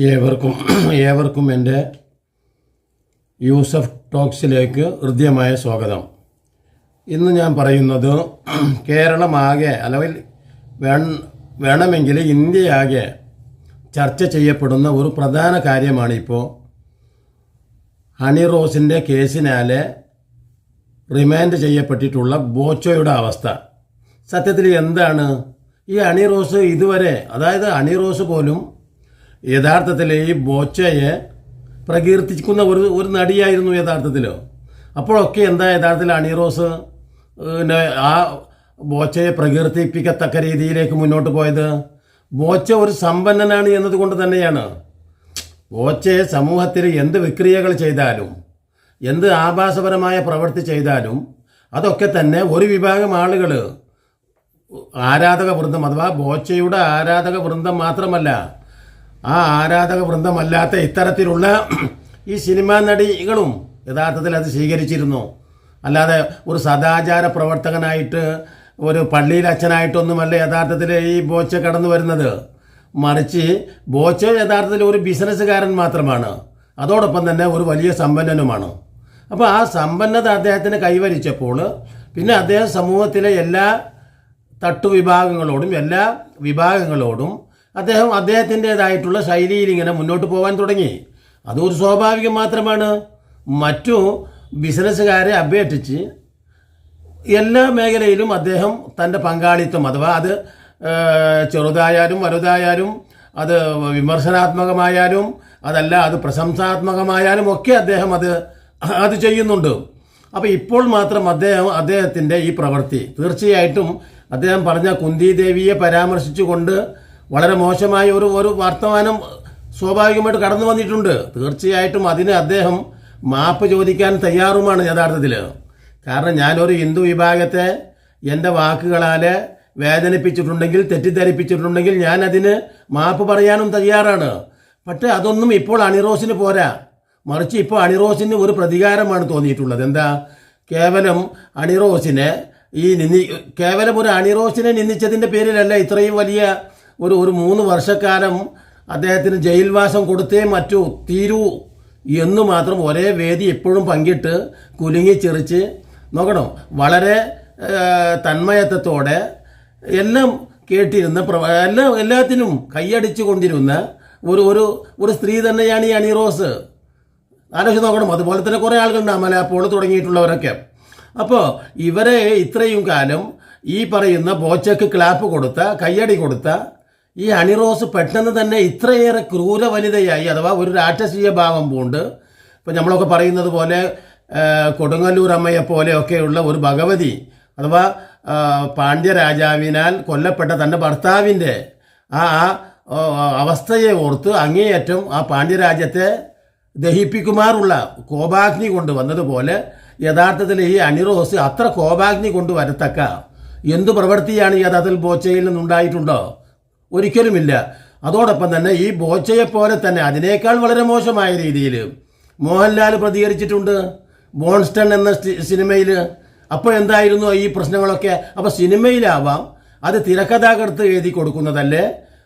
ഏവർക്കും ഏവർക്കും എന്റെ യൂസഫ് ടോക്സിലേക്ക് ഹൃദ്യമായ സ്വാഗതം. ഇന്ന് ഞാൻ പറയുന്നത് കേരളമാകെ അല്ലെങ്കിൽ വേണമെങ്കിൽ ഇന്ത്യയാകെ ചർച്ച ചെയ്യപ്പെടുന്ന ഒരു പ്രധാന കാര്യമാണ് ഇപ്പോൾ ഹണി റോസിന്റെ കേസിനാലെ റിമാൻഡ് ചെയ്യപ്പെട്ടിട്ടുള്ള ബോച്ചോയുടെ അവസ്ഥ. സത്യത്തിൽ എന്താണ്? ഈ അണി റോസ് ഇതുവരെ അതായത് അണി റോസ് പോലും യഥാർത്ഥത്തിൽ ഈ ബോച്ചയെ പ്രകീർത്തിക്കുന്ന ഒരു ഒരു നടിയായിരുന്നു യഥാർത്ഥത്തിൽ അപ്പോഴൊക്കെ എന്താ യഥാർത്ഥത്തിൽ അണിറോസ് ആ ബോച്ചയെ പ്രകീർത്തിപ്പിക്കത്തക്ക രീതിയിലേക്ക് മുന്നോട്ട് പോയത്? ബോച്ച ഒരു സമ്പന്നനാണ് എന്നതുകൊണ്ട് തന്നെയാണ്. ബോച്ചയെ സമൂഹത്തിൽ എന്ത് വിക്രിയകൾ ചെയ്താലും എന്ത് ആഭാസപരമായ പ്രവൃത്തി ചെയ്താലും അതൊക്കെ തന്നെ ഒരു വിഭാഗം ആളുകൾ ആരാധക വൃന്ദം അഥവാ ബോച്ചയുടെ ആരാധക വൃന്ദം മാത്രമല്ല ആ ആരാധക വൃന്ദമല്ലാത്ത ഇത്തരത്തിലുള്ള ഈ സിനിമാ നടികളും യഥാർത്ഥത്തിൽ അത് സ്വീകരിച്ചിരുന്നു. അല്ലാതെ ഒരു സദാചാര പ്രവർത്തകനായിട്ട് ഒരു പള്ളിയിൽ അച്ഛനായിട്ടൊന്നുമല്ല യഥാർത്ഥത്തിൽ ഈ ബോച്ച കടന്നു വരുന്നത്. മറിച്ച് ബോച്ച യഥാർത്ഥത്തിൽ ഒരു ബിസിനസ്സുകാരൻ മാത്രമാണ്. അതോടൊപ്പം തന്നെ ഒരു വലിയ സമ്പന്നനുമാണ്. അപ്പോൾ ആ സമ്പന്നത അദ്ദേഹത്തിന് കൈവരിച്ചപ്പോൾ പിന്നെ അദ്ദേഹം സമൂഹത്തിലെ എല്ലാ തട്ടുവിഭാഗങ്ങളോടും എല്ലാ വിഭാഗങ്ങളോടും അദ്ദേഹം അദ്ദേഹത്തിന്റെതായിട്ടുള്ള ശൈലിയിൽ ഇങ്ങനെ മുന്നോട്ട് പോകാൻ തുടങ്ങി. അതൊരു സ്വാഭാവികം മാത്രമാണ്. മറ്റു ബിസിനസ്സുകാരെ അപേക്ഷിച്ച് എല്ലാ മേഖലയിലും അദ്ദേഹം തന്റെ പങ്കാളിത്തം അഥവാ അത് ചെറുതായാലും വലുതായാലും അത് വിമർശനാത്മകമായാലും അതല്ല അത് പ്രശംസാത്മകമായാലും ഒക്കെ അദ്ദേഹം അത് അത് ചെയ്യുന്നുണ്ട്. അപ്പോൾ ഇപ്പോൾ മാത്രം അദ്ദേഹം അദ്ദേഹത്തിന്റെ ഈ പ്രവൃത്തി തീർച്ചയായിട്ടും അദ്ദേഹം പറഞ്ഞ കുന്തി ദേവിയെ പരാമർശിച്ചുകൊണ്ട് വളരെ മോശമായ ഒരു ഒരു വർത്തമാനം സ്വാഭാവികമായിട്ട് കടന്നു വന്നിട്ടുണ്ട്. തീർച്ചയായിട്ടും അതിന് അദ്ദേഹം മാപ്പ് ചോദിക്കാൻ തയ്യാറുമാണ് യഥാർത്ഥത്തിൽ കാരണം ഞാനൊരു ഹിന്ദു വിഭാഗത്തെ എന്റെ വാക്കുകളാൽ വേദനിപ്പിച്ചിട്ടുണ്ടെങ്കിൽ തെറ്റിദ്ധരിപ്പിച്ചിട്ടുണ്ടെങ്കിൽ ഞാൻ അതിന് മാപ്പ് പറയാനും തയ്യാറാണ്. പക്ഷേ അതൊന്നും ഇപ്പോൾ അണിറോസിന് പോരാ. മറിച്ച് ഇപ്പോൾ അണിറോസിന് ഒരു പ്രതികാരമാണ് തോന്നിയിട്ടുള്ളത്. എന്താ? കേവലം അണിറോസിനെ ഈ നിന്ദി കേവലം ഒരു അണിറോസിനെ നിന്ദിച്ചതിന്റെ പേരിലല്ല ഇത്രയും വലിയ ഒരു ഒരു മൂന്ന് വർഷക്കാലം അദ്ദേഹത്തിന് ജയിൽവാസം കൊടുത്തേ മറ്റു തീരൂ എന്ന് മാത്രം ഒരേ വേദി എപ്പോഴും പങ്കിട്ട് കുലുങ്ങിച്ചെറിച്ച് നോക്കണം. വളരെ തന്മയത്വത്തോടെ എല്ലാം കേട്ടിരുന്ന എല്ലാ എല്ലാത്തിനും കൈയടിച്ചു കൊണ്ടിരുന്ന ഒരു ഒരു ഒരു സ്ത്രീ തന്നെയാണ് ഈ അണിറോസ് ആലോചിച്ച് നോക്കണം. അതുപോലെ തന്നെ കുറേ ആളുകളുണ്ട് അമലാപ്പോൾ തുടങ്ങിയിട്ടുള്ളവരൊക്കെ. അപ്പോൾ ഇവരെ ഇത്രയും കാലം ഈ പറയുന്ന ബോച്ചക്ക് ക്ലാപ്പ് കൊടുത്ത കയ്യടി കൊടുത്ത ഈ അണിറോസ് പെട്ടെന്ന് തന്നെ ഇത്രയേറെ ക്രൂര വനിതയായി അഥവാ ഒരു രാക്ഷസീയ ഭാവം പൂണ്ട്. ഇപ്പം നമ്മളൊക്കെ പറയുന്നത് പോലെ കൊടുങ്ങല്ലൂർ അമ്മയെ പോലെയൊക്കെയുള്ള ഒരു ഭഗവതി അഥവാ പാണ്ഡ്യരാജാവിനാൽ കൊല്ലപ്പെട്ട തന്റെ ഭർത്താവിന്റെ ആ അവസ്ഥയെ ഓർത്ത് അങ്ങേയറ്റം ആ പാണ്ഡ്യരാജ്യത്തെ ദഹിപ്പിക്കുമാറുള്ള കോപാഗ്നി കൊണ്ട് വന്നതുപോലെ യഥാർത്ഥത്തിൽ ഈ അണിറോസ് അത്ര കോപാഗ്നി കൊണ്ട് വരത്തക്ക. എന്തു പ്രവൃത്തിയാണ് യഥാർത്ഥത്തിൽ ബോച്ചയിൽ നിന്നുണ്ടായിട്ടുണ്ടോ? ഒരിക്കലുമില്ല. അതോടൊപ്പം തന്നെ ഈ ബോച്ചയെ പോലെ തന്നെ അതിനേക്കാൾ വളരെ മോശമായ രീതിയിൽ മോഹൻലാൽ പ്രതികരിച്ചിട്ടുണ്ട്. ബോൺസ്റ്റൺ എന്ന സിനിമയിൽ അപ്പോൾ എന്തായിരുന്നു ഈ പ്രശ്നങ്ങളൊക്കെ? അപ്പോൾ സിനിമയിലാവാം. അത് തിരക്കഥാകൃത്ത് എഴുതി കൊടുക്കുന്നതല്ലേ?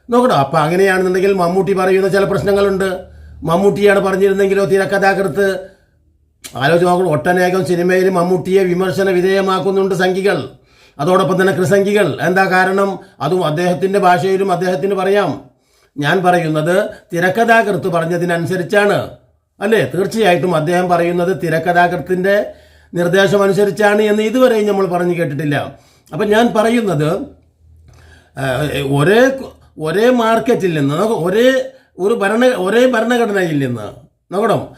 നോക്കണം അപ്പോൾ അങ്ങനെയാണെന്നുണ്ടെങ്കിൽ മമ്മൂട്ടി പറയുന്ന ചില പ്രശ്നങ്ങളുണ്ട്. മമ്മൂട്ടിയാണ് പറഞ്ഞിരുന്നെങ്കിലോ തിരക്കഥാകൃത്ത്? ആലോചിച്ച് നോക്കണം ഒട്ടനേകം സിനിമയിൽ മമ്മൂട്ടിയെ വിമർശന വിധേയമാക്കുന്നുണ്ട് സംഖ്യകൾ അതോടൊപ്പം തന്നെ കൃസംഗികൾ എന്താ കാരണം? അതും അദ്ദേഹത്തിന്റെ ഭാഷയിലും അദ്ദേഹത്തിന് പറയാം. ഞാൻ പറയുന്നത് തിരക്കഥാകൃത്ത് പറഞ്ഞതിനനുസരിച്ചാണ്. അല്ലേ? തീർച്ചയായിട്ടും അദ്ദേഹം പറയുന്നത് തിരക്കഥാകൃത്തിന്റെ നിർദ്ദേശം അനുസരിച്ചാണ് എന്ന് ഇതുവരെയും നമ്മൾ പറഞ്ഞു കേട്ടിട്ടില്ല. അപ്പം ഞാൻ പറയുന്നത് ഒരേ ഒരേ മാർക്കറ്റിൽ നിന്ന് ഒരേ ഒരു ഭരണ ഒരേ ഭരണഘടനയിൽ നിന്ന് നോക്കണം.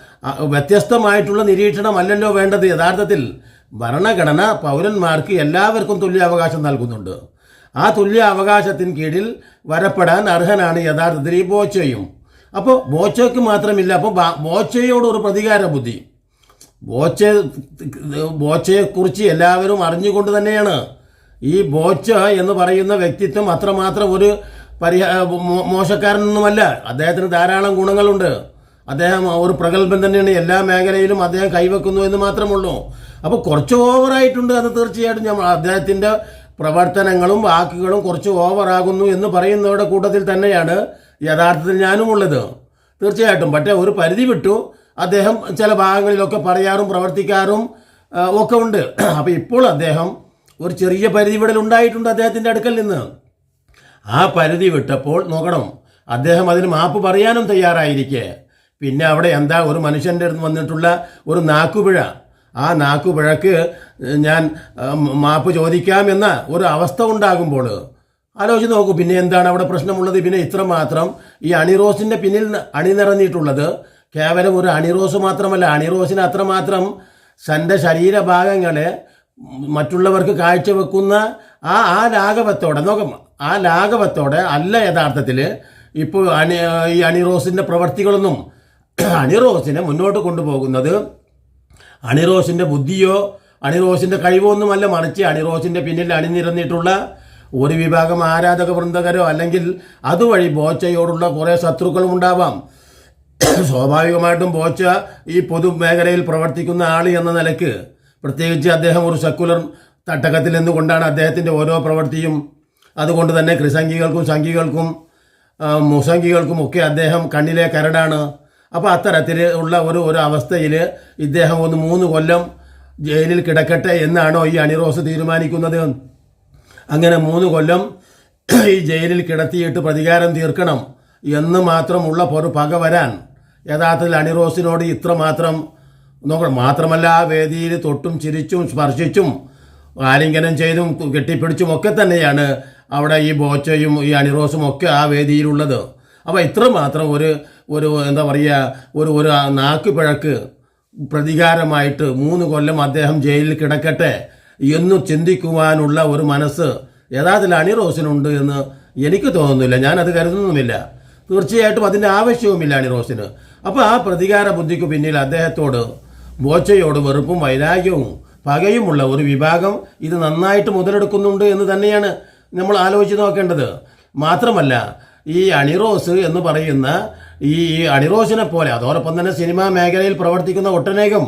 വ്യത്യസ്തമായിട്ടുള്ള നിരീക്ഷണം അല്ലല്ലോ വേണ്ടത് യഥാർത്ഥത്തിൽ. ഭരണഘടന പൗരന്മാർക്ക് എല്ലാവർക്കും തുല്യാവകാശം നൽകുന്നുണ്ട്. ആ തുല്യ അവകാശത്തിന് കീഴിൽ വരപ്പെടാൻ അർഹനാണ് യഥാർത്ഥത്തിൽ ഈ ബോച്ചയും. അപ്പോൾ ബോച്ചയ്ക്ക് മാത്രമില്ല അപ്പോൾ ബോച്ചയോടൊരു പ്രതികാര ബുദ്ധി ബോച്ച ബോച്ചയെക്കുറിച്ച് എല്ലാവരും അറിഞ്ഞുകൊണ്ട് തന്നെയാണ്. ഈ ബോച്ച എന്ന് പറയുന്ന വ്യക്തിത്വം അത്രമാത്രം ഒരു പരിഹാ മോശക്കാരനൊന്നുമല്ല. അദ്ദേഹത്തിന് ധാരാളം ഗുണങ്ങളുണ്ട്. അദ്ദേഹം ഒരു പ്രഗത്ഭൻ തന്നെയാണ്. എല്ലാ മേഖലയിലും അദ്ദേഹം കൈവെക്കുന്നു എന്ന് മാത്രമുള്ളൂ. അപ്പോൾ കുറച്ച് ഓവറായിട്ടുണ്ട് അത് തീർച്ചയായിട്ടും നമ്മൾ അദ്ദേഹത്തിന്റെ പ്രവർത്തനങ്ങളും വാക്കുകളും കുറച്ച് ഓവറാകുന്നു എന്ന് പറയുന്നവരുടെ കൂട്ടത്തിൽ തന്നെയാണ് യഥാർത്ഥത്തിൽ ഞാനുമുള്ളത് തീർച്ചയായിട്ടും. പക്ഷേ ഒരു പരിധി വിട്ടു. അദ്ദേഹം ചില ഭാഗങ്ങളിലൊക്കെ പറയാറും പ്രവർത്തിക്കാറും ഒക്കെ ഉണ്ട്. അപ്പോൾ ഇപ്പോൾ അദ്ദേഹം ഒരു ചെറിയ പരിധി വിടൽ ഉണ്ടായിട്ടുണ്ട് അദ്ദേഹത്തിന്റെ അടുക്കൽ നിന്ന്. ആ പരിധി വിട്ടപ്പോൾ നോക്കണം. അദ്ദേഹം അതിന് മാപ്പ് പറയാനും തയ്യാറായിരിക്കെ. പിന്നെ അവിടെ എന്താ ഒരു മനുഷ്യന്റെ അടുത്ത് വന്നിട്ടുള്ള ഒരു നാക്കുപിഴ. ആ നാക്കുപിഴക്ക് ഞാൻ മാപ്പ് ചോദിക്കാമെന്ന ഒരു അവസ്ഥ ഉണ്ടാകുമ്പോൾ ആലോചിച്ച് നോക്കൂ പിന്നെ എന്താണ് അവിടെ പ്രശ്നമുള്ളത്? പിന്നെ ഇത്ര മാത്രം ഈ അണിറോസിന്റെ പിന്നിൽ അണി നിറഞ്ഞിട്ടുള്ളത് കേവലം ഒരു അണിറോസ് മാത്രമല്ല അണിറോസിന് അത്രമാത്രം തന്റെ ശരീരഭാഗങ്ങളെ മറ്റുള്ളവർക്ക് കാഴ്ചവെക്കുന്ന ആ ആ ലാഘവത്തോടെ നോക്കാം ആ ലാഘവത്തോടെ അല്ല യഥാർത്ഥത്തിൽ ഇപ്പോൾ അണി ഈ അണിറോസിന്റെ പ്രവർത്തികളൊന്നും അണിറോസിനെ മുന്നോട്ട് കൊണ്ടുപോകുന്നത് അണിറോസിന്റെ ബുദ്ധിയോ അണിറോസിന്റെ കഴിവോ ഒന്നുമല്ല മറിച്ച് അണിറോസിന്റെ പിന്നിൽ അണിനിരന്നിട്ടുള്ള ഒരു വിഭാഗം ആരാധക വൃന്ദകരോ അല്ലെങ്കിൽ അതുവഴി ബോച്ചയോടുള്ള കുറേ ശത്രുക്കളും ഉണ്ടാവാം. സ്വാഭാവികമായിട്ടും ബോച്ച ഈ പൊതുമേഖലയിൽ പ്രവർത്തിക്കുന്ന ആൾ എന്ന നിലയ്ക്ക് പ്രത്യേകിച്ച് അദ്ദേഹം ഒരു സെക്കുലർ തട്ടകത്തിൽ നിന്നുകൊണ്ടാണ് അദ്ദേഹത്തിന്റെ ഓരോ പ്രവൃത്തിയും. അതുകൊണ്ട് തന്നെ ക്രിസംഗികൾക്കും സംഘികൾക്കും മുസംഗികൾക്കും ഒക്കെ അദ്ദേഹം കണ്ണിലെ കരടാണ്. അപ്പോൾ അത്തരത്തിൽ ഉള്ള ഒരു ഒരു അവസ്ഥയിൽ ഇദ്ദേഹം ഒന്ന് മൂന്ന് കൊല്ലം ജയിലിൽ കിടക്കട്ടെ എന്നാണോ ഈ അണിറോസ് തീരുമാനിക്കുന്നത്? അങ്ങനെ മൂന്ന് കൊല്ലം ഈ ജയിലിൽ കിടത്തിയിട്ട് പ്രതികാരം തീർക്കണം എന്ന് മാത്രമുള്ള ഒരു പക വരാൻ യഥാർത്ഥത്തിൽ അണിറോസിനോട് ഇത്രമാത്രം നോക്കണം. മാത്രമല്ല ആ വേദിയിൽ തൊട്ടും ചിരിച്ചും സ്പർശിച്ചും ആലിംഗനം ചെയ്തും കെട്ടിപ്പിടിച്ചും ഒക്കെ തന്നെയാണ് അവിടെ ഈ ബോച്ചയും ഈ അണിറോസും ഒക്കെ ആ വേദിയിലുള്ളത്. അപ്പോൾ ഇത്രമാത്രം ഒരു ഒരു എന്താ പറയുക ഒരു ഒരു നാക്കുപിഴക്ക് പ്രതികാരമായിട്ട് മൂന്ന് കൊല്ലം അദ്ദേഹം ജയിലിൽ കിടക്കട്ടെ എന്ന് ചിന്തിക്കുവാനുള്ള ഒരു മനസ്സ് യഥാർത്ഥത്തിൽ അണിറോസിനുണ്ട് എന്ന് എനിക്ക് തോന്നുന്നില്ല. ഞാനത് കരുതുന്നുമില്ല. തീർച്ചയായിട്ടും അതിന്റെ ആവശ്യവുമില്ല അണിറോസിന് അപ്പോൾ ആ പ്രതികാര ബുദ്ധിക്ക് പിന്നിൽ അദ്ദേഹത്തോട് ബോച്ചയോട് വെറുപ്പും വൈരാഗ്യവും പകയുമുള്ള ഒരു വിഭാഗം ഇത് നന്നായിട്ട് മുതലെടുക്കുന്നുണ്ട് എന്ന് തന്നെയാണ് നമ്മൾ ആലോചിച്ച് നോക്കേണ്ടത്. മാത്രമല്ല ഈ അണിറോസ് എന്ന് പറയുന്ന ഈ അണിറോസിനെ പോലെ അതോടൊപ്പം തന്നെ സിനിമാ മേഖലയിൽ പ്രവർത്തിക്കുന്ന ഒട്ടനേകം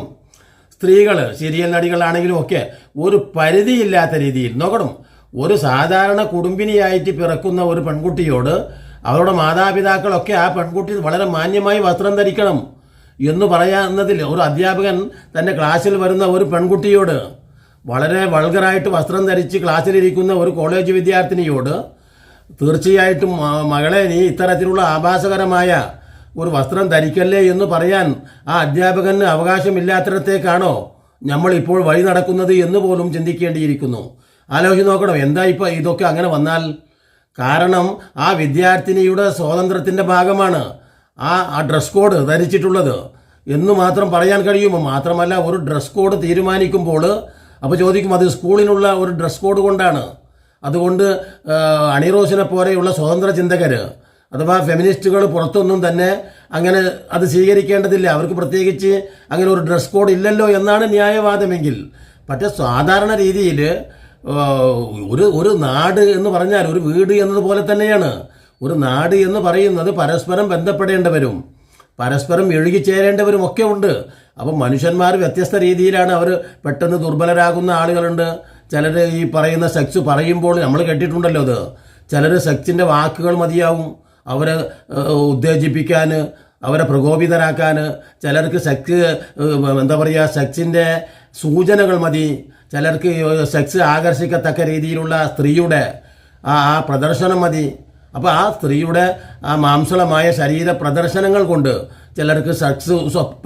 സ്ത്രീകൾ സീരിയൽ നടികളാണെങ്കിലും ഒക്കെ ഒരു പരിധിയില്ലാത്ത രീതിയിൽ നോക്കണം ഒരു സാധാരണ കുടുംബിനിയായിട്ട് പിറക്കുന്ന ഒരു പെൺകുട്ടിയോട് അവരുടെ മാതാപിതാക്കളൊക്കെ ആ പെൺകുട്ടി വളരെ മാന്യമായി വസ്ത്രം ധരിക്കണം എന്ന് പറയാവുന്നതിൽ ഒരു അധ്യാപകൻ തന്റെ ക്ലാസ്സിൽ വരുന്ന ഒരു പെൺകുട്ടിയോട് വളരെ വൾഗറായിട്ട് വസ്ത്രം ധരിച്ച് ക്ലാസ്സിലിരിക്കുന്ന ഒരു കോളേജ് വിദ്യാർത്ഥിനിയോട് തീർച്ചയായിട്ടും മകളെ നീ ഇത്തരത്തിലുള്ള ആഭാസകരമായ ഒരു വസ്ത്രം ധരിക്കല്ലേ എന്ന് പറയാൻ ആ അധ്യാപകന് അവകാശമില്ലാത്തിടത്തേക്കാണോ നമ്മൾ ഇപ്പോൾ വഴി നടക്കുന്നത് എന്ന് പോലും ചിന്തിക്കേണ്ടിയിരിക്കുന്നു. ആലോചിച്ച് നോക്കണം എന്താ ഇപ്പോൾ ഇതൊക്കെ അങ്ങനെ വന്നാൽ? കാരണം ആ വിദ്യാർത്ഥിനിയുടെ സ്വാതന്ത്ര്യത്തിന്റെ ഭാഗമാണ് ആ ആ ഡ്രസ് കോഡ് ധരിച്ചിട്ടുള്ളത്. എന്ന് മാത്രം പറയാൻ കഴിയുമോ? മാത്രമല്ല ഒരു ഡ്രസ് കോഡ് തീരുമാനിക്കുമ്പോൾ അപ്പോൾ ചോദിക്കും അത് സ്കൂളിനുള്ള ഒരു ഡ്രസ് കോഡ് കൊണ്ടാണ്. അതുകൊണ്ട് അണിറോസിനെ പോലെയുള്ള സ്വതന്ത്ര ചിന്തകർ അഥവാ ഫെമിനിസ്റ്റുകൾ പുറത്തൊന്നും തന്നെ അങ്ങനെ അത് സ്വീകരിക്കേണ്ടതില്ല. അവർക്ക് പ്രത്യേകിച്ച് അങ്ങനെ ഒരു ഡ്രസ് കോഡ് ഇല്ലല്ലോ എന്നാണ് ന്യായവാദമെങ്കിൽ. പക്ഷേ സാധാരണ രീതിയിൽ ഒരു ഒരു നാട് എന്ന് പറഞ്ഞാൽ ഒരു വീട് എന്നതുപോലെ തന്നെയാണ്. ഒരു നാട് എന്ന് പറയുന്നത് പരസ്പരം ബന്ധപ്പെടേണ്ടവരും പരസ്പരം എഴുകിച്ചേരേണ്ടവരും ഒക്കെ ഉണ്ട്. അപ്പം മനുഷ്യന്മാർ വ്യത്യസ്ത രീതിയിലാണ് അവർ പെട്ടെന്ന് ദുർബലരാകുന്ന ആളുകളുണ്ട്. ചിലർ ഈ പറയുന്ന സെക്സ് പറയുമ്പോൾ നമ്മൾ കേട്ടിട്ടുണ്ടല്ലോ അത്. ചിലർ സെക്സിന്റെ വാക്കുകൾ മതിയാവും. അവരെ ഉത്തേജിപ്പിക്കാൻ അവരെ പ്രകോപിതരാക്കാൻ ചിലർക്ക് സെക്സ് എന്താ പറയുക സെക്സിന്റെ സൂചനകൾ മതി. ചിലർക്ക് സെക്സ് ആകർഷിക്കത്തക്ക രീതിയിലുള്ള സ്ത്രീയുടെ ആ ആ പ്രദർശനം മതി. അപ്പോൾ ആ സ്ത്രീയുടെ ആ മാംസളമായ ശരീര പ്രദർശനങ്ങൾ കൊണ്ട് ചിലർക്ക് സെക്സ്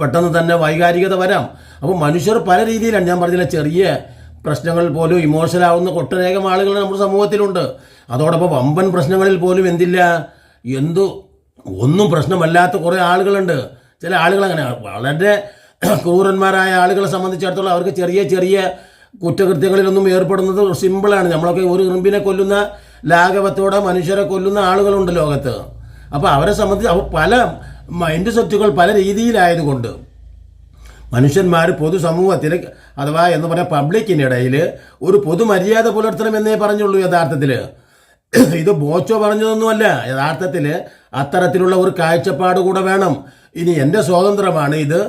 പെട്ടെന്ന് തന്നെ വൈകാരികത വരാം. അപ്പോൾ മനുഷ്യർ പല രീതിയിലാണ്. ഞാൻ പറഞ്ഞില്ല ചെറിയ പ്രശ്നങ്ങൾ പോലും ഇമോഷണൽ ആവുന്ന ഒട്ടനേകം ആളുകൾ നമ്മുടെ സമൂഹത്തിലുണ്ട്. അതോടൊപ്പം വമ്പൻ പ്രശ്നങ്ങളിൽ പോലും എന്തില്ല. എന്തു ഒന്നും പ്രശ്നമല്ലാത്ത കുറേ ആളുകളുണ്ട്. ചില ആളുകൾ അങ്ങനെ വളരെ ക്രൂരന്മാരായ ആളുകളെ സംബന്ധിച്ചിടത്തോളം അവർക്ക് ചെറിയ ചെറിയ കുറ്റകൃത്യങ്ങളിലൊന്നും ഏർപ്പെടുന്നത് സിമ്പിളാണ്. നമ്മളൊക്കെ ഒരു ഇറുമ്പിനെ കൊല്ലുന്ന ലാഘവത്തോടെ മനുഷ്യരെ കൊല്ലുന്ന ആളുകളുണ്ട് ലോകത്ത്. അപ്പോൾ അവരെ സംബന്ധിച്ച് പല മൈൻഡ് സെറ്റുകൾ പല രീതിയിലായതുകൊണ്ട് മനുഷ്യന്മാർ പൊതുസമൂഹത്തിൽ അഥവാ എന്ന് പറഞ്ഞാൽ പബ്ലിക്കിനിടയിൽ ഒരു പൊതുമര്യാദ പുലർത്തണമെന്നേ പറഞ്ഞുള്ളൂ യഥാർത്ഥത്തിൽ ഇത് ബോച്ചോ പറഞ്ഞതൊന്നുമല്ല. യഥാർത്ഥത്തിൽ അത്തരത്തിലുള്ള ഒരു കാഴ്ചപ്പാട് കൂടെ വേണം. ഇനി എന്റെ സ്വാതന്ത്ര്യമാണ് ഇത്.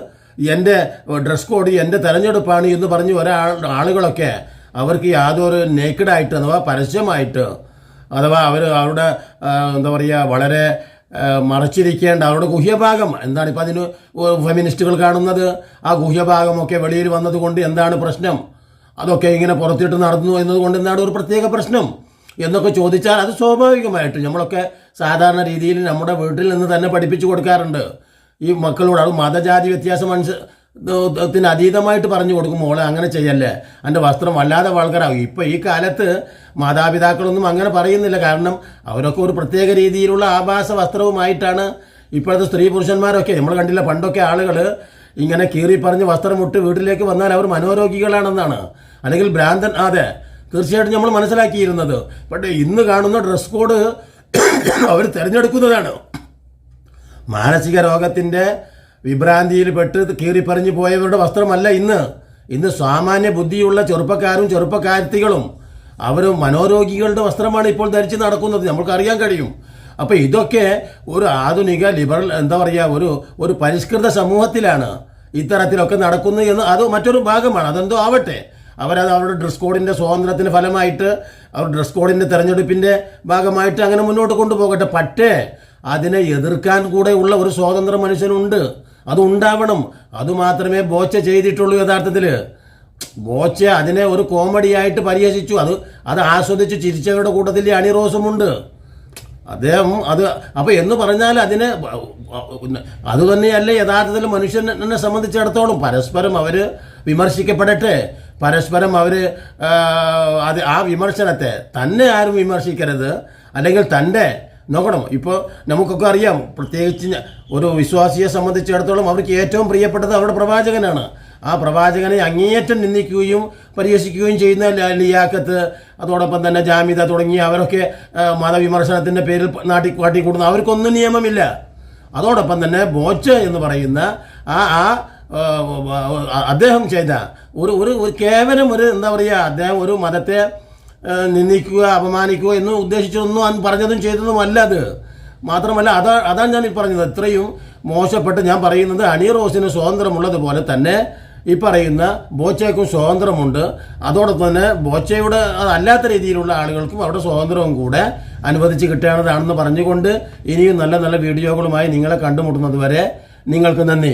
എന്റെ ഡ്രസ് കോഡ് എന്റെ തെരഞ്ഞെടുപ്പാണ് എന്ന് പറഞ്ഞ് ഒരാൾ ആളുകളൊക്കെ അവർക്ക് യാതൊരു നേക്കഡായിട്ട് അഥവാ പരസ്യമായിട്ട് അഥവാ അവർ അവരുടെ എന്താ പറയുക വളരെ മറച്ചിരിക്കേണ്ട അവരുടെ ഗുഹ്യഭാഗം. എന്താണ് ഇപ്പം അതിന് ഫെമിനിസ്റ്റുകൾ കാണുന്നത്? ആ ഗുഹ്യഭാഗമൊക്കെ വെളിയിൽ വന്നതുകൊണ്ട് എന്താണ് പ്രശ്നം? അതൊക്കെ ഇങ്ങനെ പുറത്തിട്ട് നടന്നു എന്നതുകൊണ്ട് എന്താണ് ഒരു പ്രത്യേക പ്രശ്നം? എന്നൊക്കെ ചോദിച്ചാൽ അത് സ്വാഭാവികമായിട്ട്. നമ്മളൊക്കെ സാധാരണ രീതിയിൽ നമ്മുടെ വീട്ടിൽ നിന്ന് തന്നെ പഠിപ്പിച്ചു കൊടുക്കാറുണ്ട്. ഈ മക്കളോട് അത് മതജാതി വ്യത്യാസം മനസ്സ് ത്തിന് അതീതമായിട്ട് പറഞ്ഞു കൊടുക്കും മോളെ അങ്ങനെ ചെയ്യല്ലേ. എന്റെ വസ്ത്രം വല്ലാതെ വളകരാകും ഇപ്പം ഈ കാലത്ത് മാതാപിതാക്കളൊന്നും അങ്ങനെ പറയുന്നില്ല. കാരണം അവരൊക്കെ ഒരു പ്രത്യേക രീതിയിലുള്ള ആഭാസ വസ്ത്രവുമായിട്ടാണ് ഇപ്പോഴത്തെ സ്ത്രീ പുരുഷന്മാരൊക്കെ. നമ്മൾ കണ്ടില്ല പണ്ടൊക്കെ ആളുകൾ ഇങ്ങനെ കീറി പറഞ്ഞ് വസ്ത്രം മുട്ട് വീട്ടിലേക്ക് വന്നാൽ അവർ മനോരോഗികളാണെന്നാണ്. അല്ലെങ്കിൽ ഭ്രാന്തൻ അതെ. തീർച്ചയായിട്ടും നമ്മൾ മനസ്സിലാക്കിയിരുന്നത്. പക്ഷേ ഇന്ന് കാണുന്ന ഡ്രസ് കോഡ് അവർ തിരഞ്ഞെടുക്കുന്നതാണ്. മാനസിക രോഗത്തിന്റെ വിഭ്രാന്തിയിൽപ്പെട്ട് കീറിപ്പറിഞ്ഞു പോയവരുടെ വസ്ത്രമല്ല ഇന്ന്. ഇന്ന് സാമാന്യ ബുദ്ധിയുള്ള ചെറുപ്പക്കാരും ചെറുപ്പക്കാരത്തികളും അവർ മനോരോഗികളുടെ വസ്ത്രമാണ് ഇപ്പോൾ ധരിച്ച് നടക്കുന്നത്. നമുക്കറിയാൻ കഴിയും. അപ്പോൾ ഇതൊക്കെ ഒരു ആധുനിക ലിബറൽ എന്താ പറയുക ഒരു ഒരു പരിഷ്കൃത സമൂഹത്തിലാണ് ഇത്തരത്തിലൊക്കെ നടക്കുന്നത് എന്ന് അത് മറ്റൊരു ഭാഗമാണ്. അതെന്തോ ആവട്ടെ. അവരത് അവരുടെ ഡ്രസ് കോഡിന്റെ സ്വാതന്ത്ര്യത്തിന്റെ ഫലമായിട്ട് അവർ ഡ്രസ് കോഡിന്റെ തെരഞ്ഞെടുപ്പിന്റെ ഭാഗമായിട്ട് അങ്ങനെ മുന്നോട്ട് കൊണ്ടുപോകട്ടെ. പക്ഷേ അതിനെ എതിർക്കാൻ കൂടെ ഉള്ള ഒരു സ്വാതന്ത്ര്യ മനുഷ്യനുണ്ട്. അത് ഉണ്ടാവണം അതുമാത്രമേ ബോച്ച ചെയ്തിട്ടുള്ളൂ യഥാർത്ഥത്തിൽ. ബോച്ച അതിനെ ഒരു കോമഡിയായിട്ട് പരിഹസിച്ചു. അത് അത് ആസ്വദിച്ച് ചിരിച്ചവരുടെ കൂട്ടത്തിൽ അണി റോസുമുണ്ട്. അദ്ദേഹം അത് അപ്പൊ എന്ന് പറഞ്ഞാൽ അതിന് അത് യഥാർത്ഥത്തിൽ മനുഷ്യനെ സംബന്ധിച്ചിടത്തോളം പരസ്പരം അവർ വിമർശിക്കപ്പെടട്ടെ. പരസ്പരം അവർ അത് ആ വിമർശനത്തെ തന്നെ ആരും വിമർശിക്കരുത്. അല്ലെങ്കിൽ തന്റെ നോക്കണം. ഇപ്പോൾ നമുക്കൊക്കെ അറിയാം പ്രത്യേകിച്ച് ഒരു വിശ്വാസിയെ സംബന്ധിച്ചിടത്തോളം അവർക്ക് ഏറ്റവും പ്രിയപ്പെട്ടത് അവരുടെ പ്രവാചകനാണ്. ആ പ്രവാചകനെ അങ്ങേയറ്റം നിന്ദിക്കുകയും പരിഹസിക്കുകയും ചെയ്യുന്ന ലിയാക്കത്ത് അതോടൊപ്പം തന്നെ ജാമ്യത തുടങ്ങി അവരൊക്കെ മതവിമർശനത്തിന്റെ പേരിൽ നാട്ടി കാട്ടിക്കൂടുന്ന അവർക്കൊന്നും നിയമമില്ല. അതോടൊപ്പം തന്നെ ബോച്ച് എന്ന് പറയുന്ന ആ ആ അദ്ദേഹം ചെയ്ത ഒരു ഒരു കേവലം ഒരു എന്താ പറയുക അദ്ദേഹം ഒരു മതത്തെ നിന്ദിക്കുക അപമാനിക്കുക എന്ന് ഉദ്ദേശിച്ചൊന്നും അന്ന് പറഞ്ഞതും ചെയ്തതും അല്ല അത്. മാത്രമല്ല അതാ അതാണ് ഞാൻ ഈ പറഞ്ഞത്. ഇത്രയും മോശപ്പെട്ട് ഞാൻ പറയുന്നത് അണി റോസിന് സ്വാതന്ത്ര്യമുള്ളതുപോലെ തന്നെ ഈ പറയുന്ന ബോച്ചയ്ക്കും സ്വാതന്ത്ര്യമുണ്ട്. അതോടൊപ്പം തന്നെ ബോച്ചയുടെ അല്ലാത്ത രീതിയിലുള്ള ആളുകൾക്കും അവിടെ സ്വാതന്ത്ര്യവും കൂടെ അനുവദിച്ച് കിട്ടേണ്ടതാണെന്ന് പറഞ്ഞുകൊണ്ട് ഇനിയും നല്ല നല്ല വീഡിയോകളുമായി നിങ്ങളെ കണ്ടുമുട്ടുന്നത് വരെ നിങ്ങൾക്ക് നന്ദി.